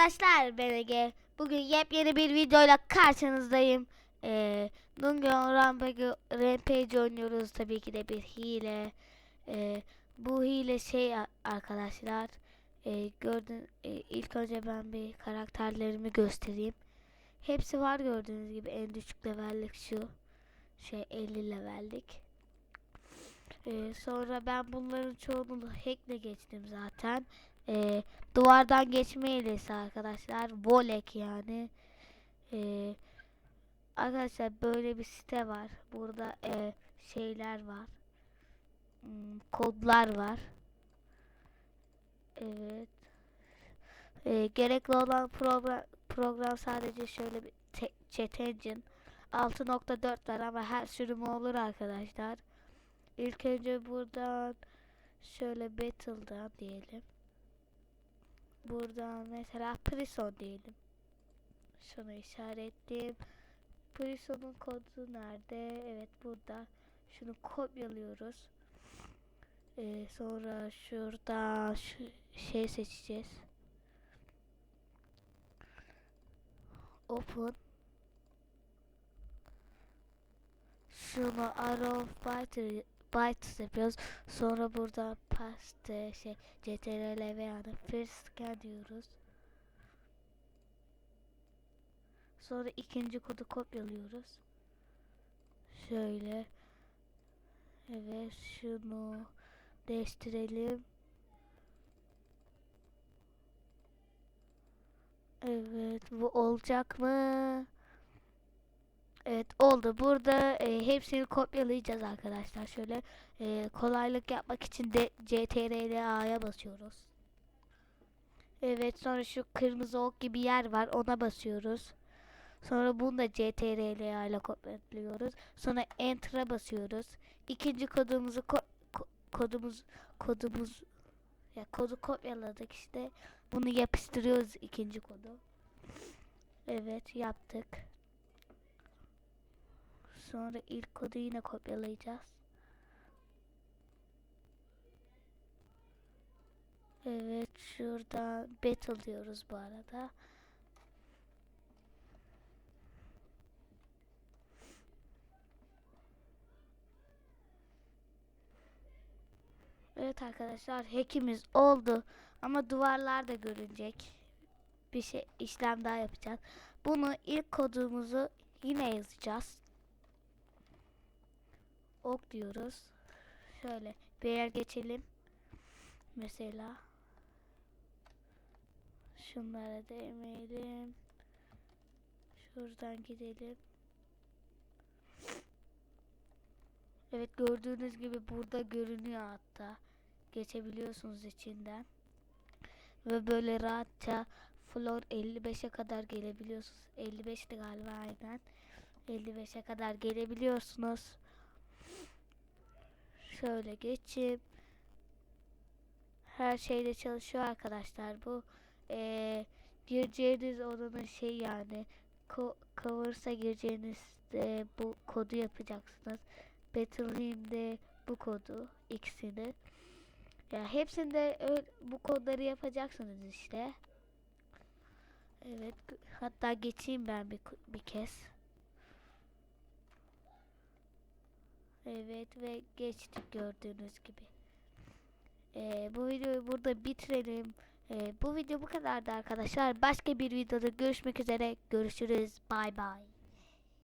arkadaşlar ben Ege. Bugün yepyeni bir videoyla karşınızdayım. Ee, Dungeon Rampage, Rampage oynuyoruz tabii ki de bir hile. Ee, bu hile şey arkadaşlar. E, gördün e, ilk önce ben bir karakterlerimi göstereyim. Hepsi var gördüğünüz gibi en düşük levellik şu. Şey 50 levellik. Ee, sonra ben bunların çoğunu hackle geçtim zaten. Ee, duvardan geçme arkadaşlar. Volek yani. Ee, arkadaşlar böyle bir site var. Burada e, şeyler var. Hmm, kodlar var. Evet. Ee, gerekli olan program program sadece şöyle bir chat engine 6.4 var ama her sürümü olur arkadaşlar. İlk önce buradan şöyle battle'dan diyelim. Buradan mesela prison diyelim. Şunu işaretleyeyim. Prison'un kodu nerede? Evet burada. Şunu kopyalıyoruz. Ee, sonra şurada şu şey seçeceğiz. Open. Şunu arrow byte bytes yapıyoruz. Sonra burada paste şey ctrl ve yani first scan diyoruz. Sonra ikinci kodu kopyalıyoruz. Şöyle. Evet şunu değiştirelim. Evet bu olacak mı? Evet oldu. Burada e, hepsini kopyalayacağız arkadaşlar. Şöyle e, kolaylık yapmak için de CTRL A'ya basıyoruz. Evet sonra şu kırmızı ok gibi yer var. Ona basıyoruz. Sonra bunu da CTRL A ile kopyalıyoruz. Sonra Enter'a basıyoruz. İkinci kodumuzu ko- ko- kodumuz kodumuz ya kodu kopyaladık işte. Bunu yapıştırıyoruz ikinci kodu. Evet yaptık. Sonra ilk kodu yine kopyalayacağız. Evet şurada battle diyoruz bu arada. Evet arkadaşlar hackimiz oldu ama duvarlar da görünecek. Bir şey işlem daha yapacağız. Bunu ilk kodumuzu yine yazacağız. Ok diyoruz. Şöyle bir yer geçelim. Mesela şunlara değmeyelim. Şuradan gidelim. Evet gördüğünüz gibi burada görünüyor hatta. Geçebiliyorsunuz içinden. Ve böyle rahatça floor 55'e kadar gelebiliyorsunuz. 55'ti galiba aynen. 55'e kadar gelebiliyorsunuz. Şöyle geçip her şeyde çalışıyor arkadaşlar. Bu eee gireceğiniz odanın şey yani ko cover'sa gireceğiniz de bu kodu yapacaksınız. Battlehymn'de bu kodu ikisini. Ya hepsinde bu kodları yapacaksınız işte. Evet hatta geçeyim ben bir, bir kez. Evet ve geçtik gördüğünüz gibi. Ee, bu videoyu burada bitirelim. Ee, bu video bu kadardı arkadaşlar. Başka bir videoda görüşmek üzere. Görüşürüz. Bay bay.